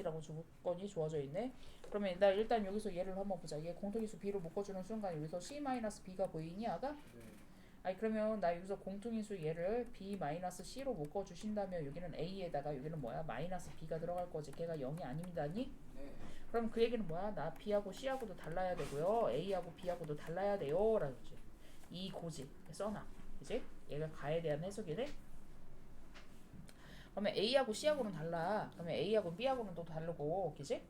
조건이라고 조건이 주어져 있네. 그러면 나 일단 여기서 얘를 한번 보자. 얘 공통인수 b로 묶어주는 순간 여기서 c-b가 보이니 아가? 네. 아니 그러면 나 여기서 공통인수 얘를 b-c로 묶어 주신다면 여기는 a에다가 여기는 뭐야? 마이너스 b가 들어갈 거지. 걔가 0이 아닙니다니? 네. 그럼 그 얘기는 뭐야? 나 b하고 c하고도 달라야 되고요. a하고 b하고도 달라야 돼요. 라지. 이 고지 써놔. 그지? 얘가 가에 대한 해석이네. 그러면 a하고 c하고는 달라. 그러면 a하고 b하고는 또 다르고, 그지?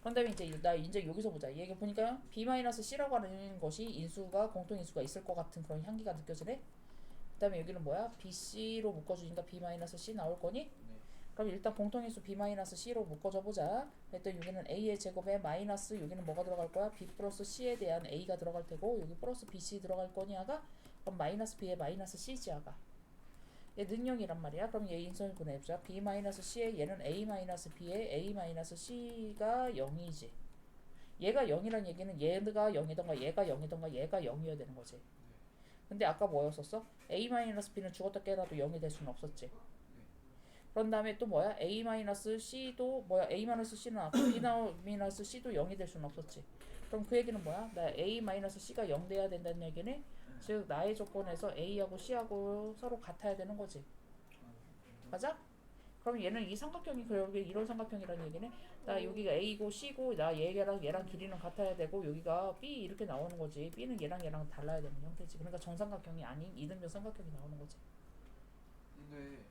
그런 다음에 이제 나 이제 여기서 보자. 얘기 보니까 b-c라고 하는 것이 인수가 공통 인수가 있을 것 같은 그런 향기가 느껴지네. 그 다음에 여기는 뭐야? bc로 묶어주니까 b-c 나올 거니? 네. 그럼 일단 공통인수 b-c로 묶어줘 보자. 일단 여기는 a의 제곱에 마이너스 여기는 뭐가 들어갈 거야? b 플러스 c에 대한 a가 들어갈 테고 여기 플러스 bc 들어갈 거니아가 그럼 마이너스 b에 마이너스 c지 아가. 얘 능력이란 말이야. 그럼 얘 인수를 구해보자. b-c에 얘는 a-b에 a-c가 0이지. 얘가 0이란 얘기는 얘가 0이던가 얘가 0이던가 얘가 0이어야 되는 거지. 근데 아까 뭐였었어? a-b는 죽었다 깨어나도 0이 될 수는 없었지. 그런 다음에 또 뭐야? a-c도 뭐야? a-c는 아까 b-c도 0이 될 수는 없었지. 그럼 그 얘기는 뭐야? 나 a-c가 0 돼야 된다는 얘기네. 즉 나의 조건에서 a하고 c하고 서로 같아야 되는 거지. 맞아? 그럼 얘는 이 삼각형이 결국에 이런 삼각형이라는 얘기네. 나 여기가 a고 c고 나 얘랑 얘랑 길이는 같아야 되고 여기가 b 이렇게 나오는 거지. b는 얘랑 얘랑 달라야 되는 형태지. 그러니까 정삼각형이 아닌 이등변 삼각형이 나오는 거지. 근데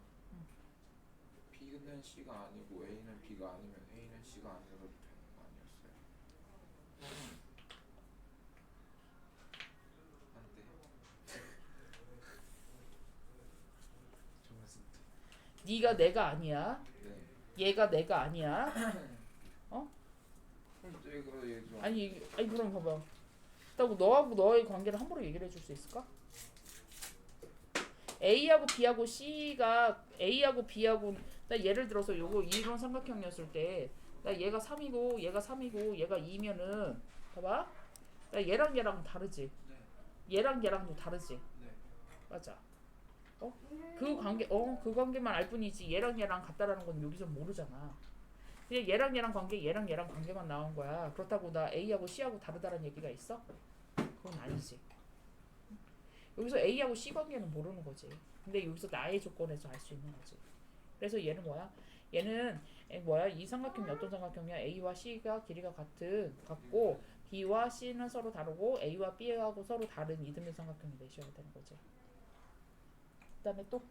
B는 C가 아니고 A는 B가 아니면 A는 C가 아니어도 되는 거 아니었어요? 안돼. 좋았습니다. 네가 내가 아니야. 네. 얘가 내가 아니야. 그럼 얘기 좀. 아니 아니 그럼 봐봐. 그렇다고 너하고 너의 관계를 함부로 얘기를 해줄 수 있을까? A하고 B하고 C가 A하고 B하고 나 예를 들어서 요거 이런 삼각형이었을 때 나 얘가 3이고 얘가 3이고 얘가 2면은 봐봐. 나 얘랑 얘랑 다르지. 네. 얘랑 얘랑도 다르지. 네. 맞아. 어? 그 관계 어 그 관계만 알 뿐이지 얘랑 얘랑 같다라는 건 여기서 모르잖아. 그냥 얘랑 얘랑 관계 얘랑 얘랑 관계만 나온 거야. 그렇다고 나 A하고 C하고 다르다는 얘기가 있어? 그건 아니지. 여기서 A하고 C 관계는 모르는 거지. 근데 여기서 나의 조건에서 알 수 있는 거지. 그래서 얘는 뭐야? 얘는 에, 뭐야? 이 삼각형이 어떤 삼각형이야? A와 C가 길이가 같은 같고 B와 C는 서로 다르고 A와 B하고 서로 다른 이등변 삼각형이 되셔야 되는 거지. annettu